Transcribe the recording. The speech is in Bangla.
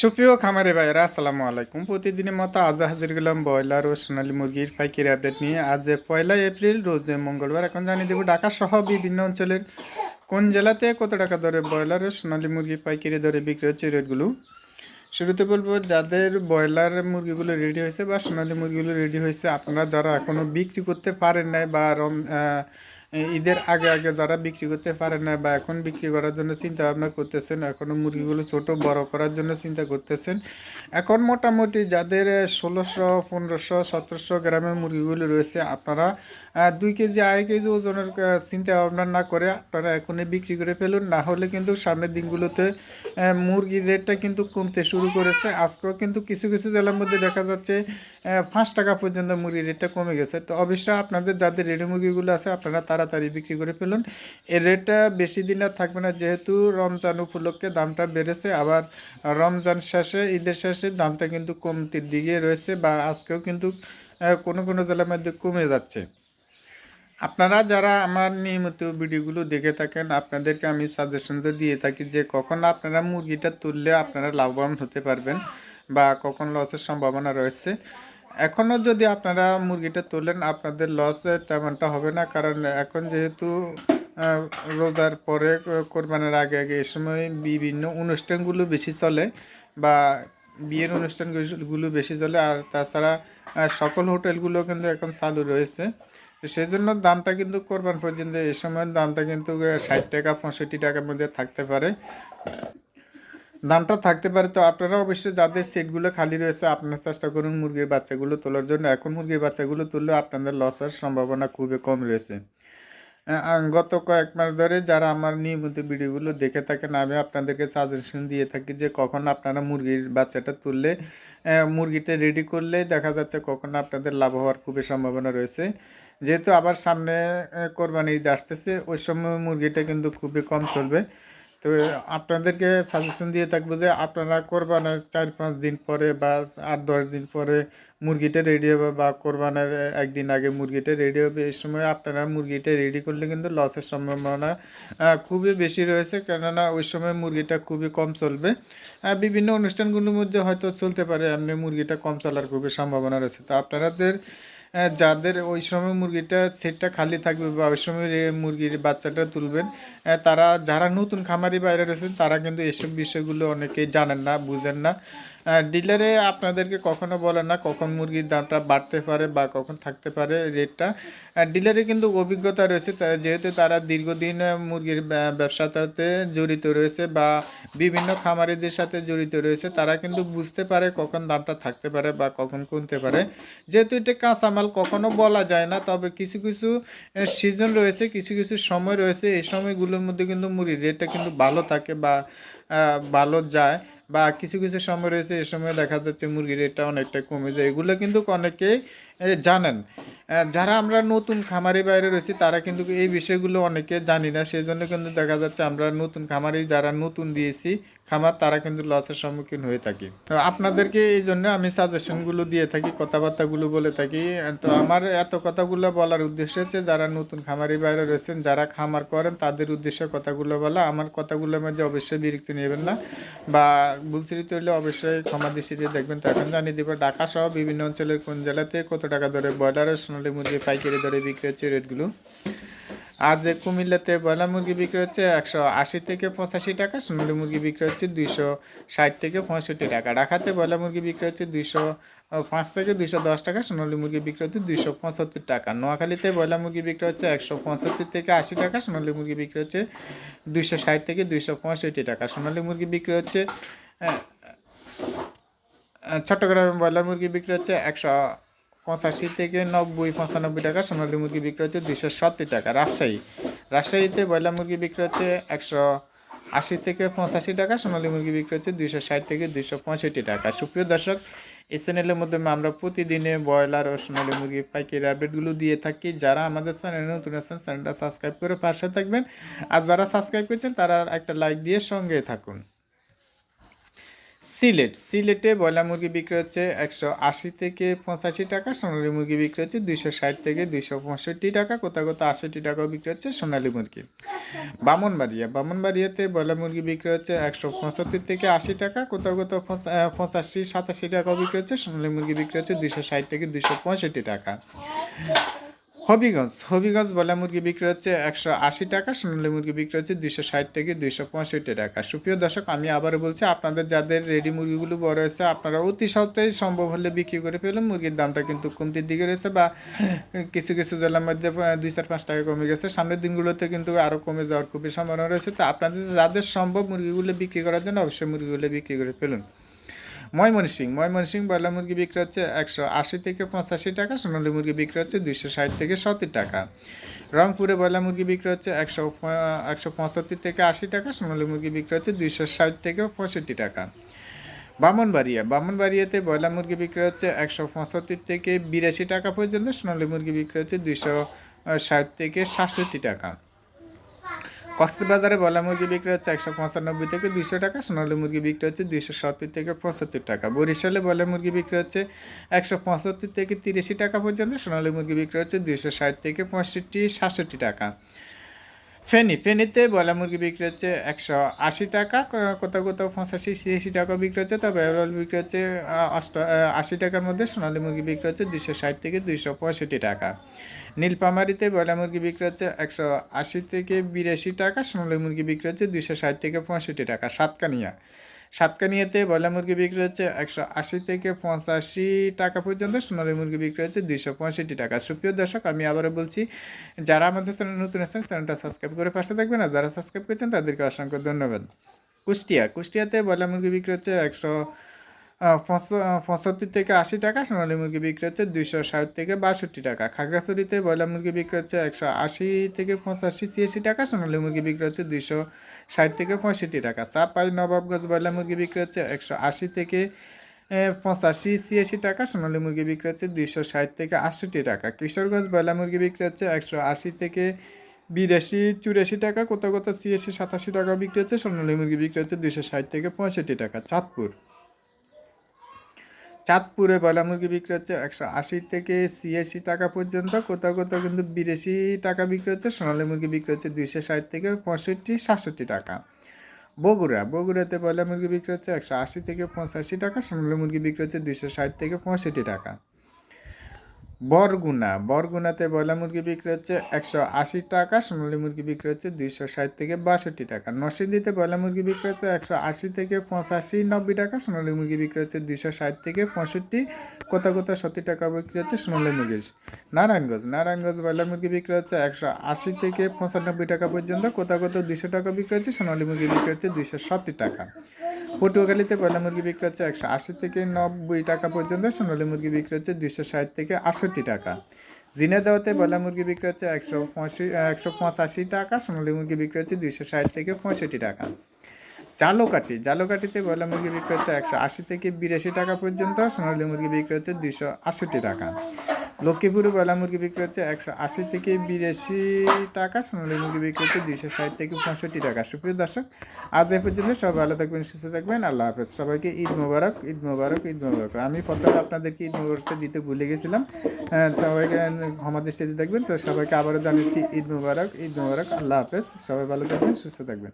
সুপ্রিয় খামারে ভাইয়েরা, আসসালামু আলাইকুম। প্রতিদিনের মতো আজ হাজির গেলাম ব্রয়লার ও সোনালী মুরগির পাইকারি আপডেট নিয়ে। আজ পয়লা এপ্রিল, রোজ মঙ্গলবার, এখন জানিয়ে দেবো ঢাকা সহ বিভিন্ন অঞ্চলের কোন জেলাতে কত টাকা দরে ব্রয়লার ও সোনালী মুরগি পাইকারি দরে বিক্রি হচ্ছে রেটগুলো। শুরুতে বলব, যাদের ব্রয়লার মুরগিগুলো রেডি হয়েছে বা সোনালী মুরগিগুলো রেডি হয়েছে, আপনারা যারা এখনও বিক্রি করতে পারেন নাই বা ঈদের আগে আগে যারা বিক্রি করতে পারে না বা এখন বিক্রি করার জন্য চিন্তা ভাবনা করতেছেন এখনও মুরগিগুলো ছোট, বড় করার জন্য চিন্তা করতেছেন, এখন মোটামুটি যাদের ষোলোশো, পনেরোশো, সতেরোশো গ্রামের মুরগিগুলো রয়েছে, আপনারা দুই কেজি, আড়াই কেজি ওজনের চিন্তা ভাবনা না করে আপনারা এখনই বিক্রি করে ফেলুন। না হলে কিন্তু সামনের দিনগুলোতে মুরগির রেটটা কিন্তু কমতে শুরু করেছে। আজকেও কিন্তু কিছু কিছু জেলার মধ্যে দেখা যাচ্ছে পাঁচ টাকা পর্যন্ত মুরগির রেটটা কমে গেছে। তো অবশ্যই আপনাদের যাদের রেডি মুরগিগুলো আছে, আপনারা তাড়াতাড়ি বিক্রি করে ফেলুন। এর রেটটা বেশি দিন আর থাকবে না, যেহেতু রমজান উপলক্ষে দামটা বেড়েছে। আবার রমজান শেষে, ঈদের শেষে দামটা কিন্তু কমতির দিকে রয়েছে বা আজকেও কিন্তু কোনো কোনো জেলার মধ্যে কমে যাচ্ছে। আপনারা যারা আমার নিয়মিত ভিডিওগুলো দেখে থাকেন, আপনাদেরকে আমি সাজেশন দিয়ে থাকি যে কখন আপনারা মুরগিটা তুললে আপনারা লাভবান হতে পারবেন বা কখন লসের সম্ভাবনা রয়েছে। এখনও যদি আপনারা মুরগিটা তোলেন, আপনাদের লস তেমনটা হবে না, কারণ এখন যেহেতু রোজার পরে কোরবানের আগে আগে এ সময় বিভিন্ন অনুষ্ঠানগুলো বেশি চলে বা বিয়ের অনুষ্ঠানগুলো বেশি চলে, আর তাছাড়া সকল হোটেলগুলো কিন্তু এখন চালু রয়েছে। সেই জন্য দামটা কিন্তু কোরবান পর্যন্ত এই সময় দামটা কিন্তু ষাট টাকা, পঁয়ষট্টি টাকার মধ্যে থাকতে পারে। দামটা থাকতে পারে। তো আপনারা অবশ্যই যাদের সিটগুলো খালি রয়েছে, আপনার চেষ্টা করুন মুরগির বাচ্চাগুলো তোলার জন্য। এখন মুরগির বাচ্চাগুলো তুললে আপনাদের লসের সম্ভাবনা খুবই কম রয়েছে। গত কয়েক মাস ধরে যারা আমার নিয়মিত ভিডিওগুলো দেখে থাকেন, আমি আপনাদেরকে সাজেশন দিয়ে থাকি যে কখন আপনারা মুরগির বাচ্চাটা তুললে মুরগিটা রেডি করলে দেখা যাচ্ছে কখন আপনাদের লাভ হওয়ার খুবই সম্ভাবনা রয়েছে। যেহেতু আবার সামনে কোরবানি ঈদ আসতেছে, ওই সময় মুরগিটা কিন্তু খুবই কম চলবে। তো আপনাদেরকে সাজেশন দিয়ে থাকব যে আপনারা কোরবানের চার পাঁচ দিন পরে বা আট দশ দিন পরে মুরগিটা রেডি হবে বা কোরবানের একদিন আগে মুরগিটা রেডি হবে, এই সময় আপনারা মুরগিটা রেডি করলে কিন্তু লসের সম্ভাবনা খুবই বেশি রয়েছে। কেননা ওই সময় মুরগিটা খুবই কম চলবে। বিভিন্ন অনুষ্ঠানগুলোর মধ্যে হয়তো চলতে পারে, এমনি মুরগিটা কম চলার খুবই সম্ভাবনা রয়েছে। তো আপনাদের যাদের ওই সময় মুরগিটা সেটটা খালি থাকবে বা ওই সময় মুরগির বাচ্চাটা তুলবেন তারা, যারা নতুন খামারি বাইরে রয়েছেন, তারা কিন্তু এসব বিষয়গুলো অনেকেই জানেন না, বুঝেন না। ডিলারে আপনাদেরকে কখনো বলে না কখন মুরগির দামটা বাড়তে পারে বা কখন থাকতে পারে রেটটা। ডিলারে কিন্তু অভিজ্ঞতা রয়েছে যেহেতু তারা দীর্ঘদিন মুরগির ব্যা- ব্যবসাটাতে জড়িত রয়েছে বা বিভিন্ন খামারিদের সাথে জড়িত রয়েছে, তারা কিন্তু বুঝতে পারে কখন দামটা থাকতে পারে বা কখন কমতে পারে। যেহেতু এটা কাঁচামাল, কখনো বলা যায় না, তবে কিছু কিছু সিজন রয়েছে, কিছু কিছু সময় রয়েছে, এই সময়গুলোর মধ্যে কিন্তু মুড়ির রেটটা কিন্তু ভালো থাকে বা ভালো যায় বা কিছু কিছু সময় রয়েছে, এ সময় দেখা যাচ্ছে মুরগির রেটটা অনেকটা কমে যায়। এগুলো কিন্তু অনেকেই জানেন। যারা আমরা নতুন খামারি বাইরে রয়েছি, তারা কিন্তু এই বিষয়গুলো অনেকে জানি না। সেই জন্য কিন্তু দেখা যাচ্ছে আমরা নতুন খামারি যারা নতুন দিয়েছি খামার তারা কিন্তু লসের সম্মুখীন হয়ে থাকে। তো আপনাদেরকে এই জন্য আমি সাজেশনগুলো দিয়ে থাকি, কথাবার্তাগুলো বলে থাকি। তো আমার এত কথাগুলো বলার উদ্দেশ্য হচ্ছে যারা নতুন খামারি বাইরে রয়েছেন, যারা খামার করেন, তাদের উদ্দেশ্যে কথাগুলো বলা। আমার কথাগুলোর মধ্যে অবশ্যই বিরক্তি নেবেন না বা ভুলচরিত হলে অবশ্যই ক্ষমা দৃষ্টিতে দেখবেন। তো এখন জানিয়ে দেবো, ঢাকা সহ বিভিন্ন অঞ্চলের কোন জেলাতে কত টাকা দরে ব্রয়লার সোনালী মুরগি পাইকারি ধরে বিক্রি হচ্ছে রেটগুলো আজ কুমিল্লাতে ব্রয়লার মুরগি বিক্রি হচ্ছে একশো আশি থেকে পঁচাশি টাকা সোনালী মুরগি বিক্রি হচ্ছে দুইশো ষাট থেকে পঁয়ষট্টি টাকা ঢাকাতে ব্রয়লার মুরগি বিক্রি হচ্ছে দুইশো পাঁচ থেকে দুইশো দশ টাকা সোনালী মুরগি বিক্রি হচ্ছে দুইশো পঁচাত্তর টাকা, নোয়াখালীতে ব্রয়লার মুরগি বিক্রি হচ্ছে একশো পঁচাত্তর থেকে আশি টাকা সোনালী মুরগি বিক্রি হচ্ছে দুইশো ষাট থেকে দুইশো পঁয়ষট্টি টাকা সোনালী মুরগি বিক্রি হচ্ছে চট্টগ্রামে ব্রয়লার মুরগি বিক্রি হচ্ছে একশো পঁচাশি থেকে নব্বই, পঁচানব্বই টাকা সোনালী মুরগি বিক্রি হচ্ছে দুইশো সত্তর টাকা, রাজশাহী। রাজশাহীতে ব্রয়লার মুরগি বিক্রি হচ্ছে একশো আশি থেকে পঁচাশি টাকা, সোনালী মুরগি বিক্রি হচ্ছে দুইশো ষাট থেকে দুইশো পঁয়ষট্টি টাকা। সুপ্রিয় দর্শক, এই চ্যানেলের মাধ্যমে আমরা প্রতিদিনে ব্রয়লার ও সোনালী মুরগি পাইকারি আপডেটগুলো দিয়ে থাকি। যারা আমাদের চ্যানেলে নতুন আছেন, চ্যানেলটা সাবস্ক্রাইব করে পাশে থাকবেন। আর যারা সাবস্ক্রাইব করছেন, তারা একটা লাইক দিয়ে সঙ্গে থাকুন। সিলেট, সিলেটে ব্রয়লার মুরগি বিক্রি হচ্ছে একশো আশি থেকে পঁচাশি টাকা, সোনালী মুরগি বিক্রি হচ্ছে দুইশো ষাট থেকে দুইশো পঁয়ষট্টি টাকা কোথাও কোথাও আশিটি টাকাও বিক্রি হচ্ছে সোনালী মুরগি। বামনবাড়িয়া, বামনবাড়িয়াতে ব্রয়লার মুরগি বিক্রি হচ্ছে একশো পঁচাত্তর থেকে আশি টাকা কোথাও কোথাও পঁচাশি, সাতাশি টাকাও বিক্রি হচ্ছে, সোনালী মুরগি বিক্রি হচ্ছে দুইশো ষাট থেকে দুইশো পঁয়ষট্টি টাকা। হবিগঞ্জ হবিগঞ্জ বলা মুরগি বিক্রি হচ্ছে একশো আশি টাকা, সোনালী মুরগি বিক্রি হচ্ছে দুইশো ষাট থেকে দুইশো পঁয়ষট্টি টাকা। সুপ্রিয় দর্শক, আমি আবারও বলছি, আপনাদের যাদের রেডি মুরগিগুলো বড় হয়েছে, আপনারা অতি সপ্তাহে সম্ভব হলে বিক্রি করে ফেলুন। মুরগির দামটা কিন্তু কমতির দিকে রয়েছে বা কিছু কিছু জেলার মধ্যে দুই চার পাঁচ টাকা কমে গেছে। সামনের দিনগুলোতে কিন্তু আরও কমে যাওয়ার খুবই সম্ভাবনা রয়েছে। তো আপনাদের যাদের সম্ভব মুরগিগুলো বিক্রি করার জন্য অবশ্যই মুরগিগুলো বিক্রি করে ফেলুন। ময়মনসিং ময়মনসিং ব্রয়লার মুরগি বিক্রি হচ্ছে একশো আশি থেকে পঁচাশি টাকা, সোনালী মুরগি বিক্রি হচ্ছে দুইশো ষাট থেকে সত্তর টাকা। রংপুরে ব্রয়লার মুরগি বিক্রি হচ্ছে একশো একশো পঁচাত্তর থেকে আশি টাকা, সোনালী মুরগি বিক্রি হচ্ছে দুইশো ষাট থেকে পঁয়ষট্টি টাকা। বামনবাড়িয়া, বামনবাড়িয়াতে ব্রয়লার মুরগি বিক্রি হচ্ছে একশো পঁচাত্তর থেকে বিরাশি টাকা পর্যন্ত, সোনালী মুরগি বিক্রি হচ্ছে দুইশো ষাট থেকে সাতষট্টি টাকা। কক্সবাজারে বলা মুরগি বিক্রি হচ্ছে একশো পঁচানব্বই থেকে দুশো টাকা, সোনালী মুরগি বিক্রি হচ্ছে দুশো সত্তর থেকে পঁচাত্তর টাকা। বরিশালে বলা মুরগি বিক্রি হচ্ছে একশো পঁচাত্তর থেকে তিরিশি টাকা পর্যন্ত, সোনালী মুরগি বিক্রি হচ্ছে দুশো ষাট থেকে পঁয়ষট্টি, সাতষট্টি টাকা। ফেনি, ফেনিতে বয়লা মুরগি বিক্রি হচ্ছে একশো আশি টাকা কোথাও কোথাও পঁচাশি, ছিয়াশি টাকা বিক্রি হচ্ছে, তবে ওভারঅল বিক্রি হচ্ছে অষ্ট আশি টাকার মধ্যে সোনালী মুরগি বিক্রি হচ্ছে দুইশো ষাট থেকে দুইশো পঁয়ষট্টি টাকা। নীলপামারিতে বয়লা মুরগি বিক্রি হচ্ছে একশো আশি থেকে বিরাশি টাকা, সোনালী মুরগি বিক্রি হচ্ছে দুইশো ষাট থেকে পঁয়ষট্টি টাকা, সাতকানিয়া। সাতকানিয়াতে বয়লা মুরগি বিক্রি হচ্ছে একশো আশি থেকে পঁচাশি টাকা পর্যন্ত। সোনালী মুরগি বিক্রি হচ্ছে দুইশো পঁয়ষট্টি টাকা। সুপ্রিয় দর্শক, আমি আবারও বলছি, যারা আমাদের চ্যানেল নতুন আছেন চ্যানেলটা সাবস্ক্রাইব করে পাশে থাকবেন আর যারা সাবস্ক্রাইব করেছেন, তাদেরকে অসংখ্য ধন্যবাদ। কুষ্টিয়া, কুষ্টিয়াতে বয়লা মুরগি বিক্রি হচ্ছে একশো পঁচাত্তর থেকে আশি টাকা, সোনালী মুরগি বিক্রি হচ্ছে দুইশো ষাট থেকে বাষট্টি টাকা। খাগড়াছড়িতে ব্রয়লার মুরগি বিক্রি হচ্ছে একশো আশি থেকে পঁচাশি ছিয়াশি টাকা, সোনালী মুরগি বিক্রি হচ্ছে দুইশো ষাট থেকে পঁয়ষট্টি টাকা। চাপাই নবাবগঞ্জ ব্রয়লার মুরগি বিক্রি হচ্ছে একশো আশি থেকে পঁচাশি ছিয়াশি টাকা, সোনালী মুরগি বিক্রি হচ্ছে দুইশো ষাট থেকে আটষট্টি টাকা। কিশোরগঞ্জ ব্রয়লার মুরগি বিক্রি হচ্ছে একশো আশি থেকে বিরাশি, চুরাশি টাকা, কোথাও কোথাও ছিয়াশি সাতাশি টাকা বিক্রি হচ্ছে, সোনালী মুরগি বিক্রি হচ্ছে দুইশো ষাট থেকে পঁয়ষট্টি টাকা। চাঁদপুর চাঁদপুরে বয়লা মুরগি বিক্রি হচ্ছে একশো আশি থেকে ছিয়াশি টাকা পর্যন্ত। কোথাও কোথাও কিন্তু বিরাশি টাকা বিক্রি হচ্ছে, সোনালী মুরগি বিক্রি হচ্ছে দুইশো ষাট থেকে পঁয়ষট্টি, সাতষট্টি টাকা। বগুড়া, বগুড়াতে বয়লা মুরগি বিক্রি হচ্ছে একশো আশি থেকে পঁচাশি টাকা, সোনালী মুরগি বিক্রি হচ্ছে দুইশো ষাট থেকে পঁয়ষট্টি টাকা। বরগুনা। বরগুনাতে বয়লা মুরগি বিক্রি হচ্ছে একশো আশি টাকা, সোনালী মুরগি বিক্রি হচ্ছে দুইশো ষাট থেকে বাষট্টি টাকা। নরসিংদীতে বয়লা মুরগি বিক্রি হচ্ছে একশো আশি থেকে পঁচাশি, নব্বই টাকা, সোনালী মুরগি বিক্রি হচ্ছে দুইশো ষাট থেকে পঁয়ষট্টি কোথাও কোথাও সত্তর টাকা বিক্রি হচ্ছে সোনালী মুরগি নারায়ণগঞ্জ। নারায়ণগঞ্জ বয়লা মুরগি বিক্রি হচ্ছে একশো আশি থেকে পঁচানব্বই টাকা পর্যন্ত কোথাও কোথাও দুইশো টাকা বিক্রি হচ্ছে, সোনালী মুরগি বিক্রি হচ্ছে দুইশো সত্তর টাকা। পটুয়াখালীতে বয়লা মুরগি বিক্রি হচ্ছে একশো আশি থেকে নব্বই টাকা পর্যন্ত, সোনালী মুরগি বিক্রি হচ্ছে দুইশো ষাট থেকে আটষট্টি টাকা। জিনেদাওয়াতে বয়লা মুরগি বিক্রি হচ্ছে একশো পঁয়ষট্টি একশো পঁচাশি টাকা, সোনালী মুরগি বিক্রি হচ্ছে দুইশো ষাট থেকে পঁয়ষট্টি টাকা। জালোকাটি, জালোকাটিতে বয়লা মুরগি বিক্রি হচ্ছে একশো আশি থেকে বিরাশি টাকা পর্যন্ত, সোনালী মুরগি বিক্রি হচ্ছে দুইশো আটষট্টি টাকা। লক্ষ্মীপুরে বয়লা মুরগি বিক্রি হচ্ছে একশো আশি থেকে বিরাশি টাকা, সোনালী মুরগি বিক্রি হচ্ছে দুইশো ষাট থেকে পঁয়ষট্টি টাকা। সুপ্রিয় দর্শক, আজ এ পর্যন্ত সবাই ভালো থাকবেন, সুস্থ থাকবেন। আল্লাহ হাফেজ। সবাইকে ঈদ মোবারক ঈদ মোবারক ঈদ মোবারক। আমি প্রথমে আপনাদেরকে ঈদ মোবারকটা দিতে ভুলে গেছিলাম। সবাইকে ক্ষমা দৃষ্টিতে দেখবেন। তো সবাইকে আবারও জানাচ্ছি ঈদ মোবারক ঈদ মোবারক। আল্লাহ হাফেজ। সবাই ভালো থাকবেন, সুস্থ থাকবেন।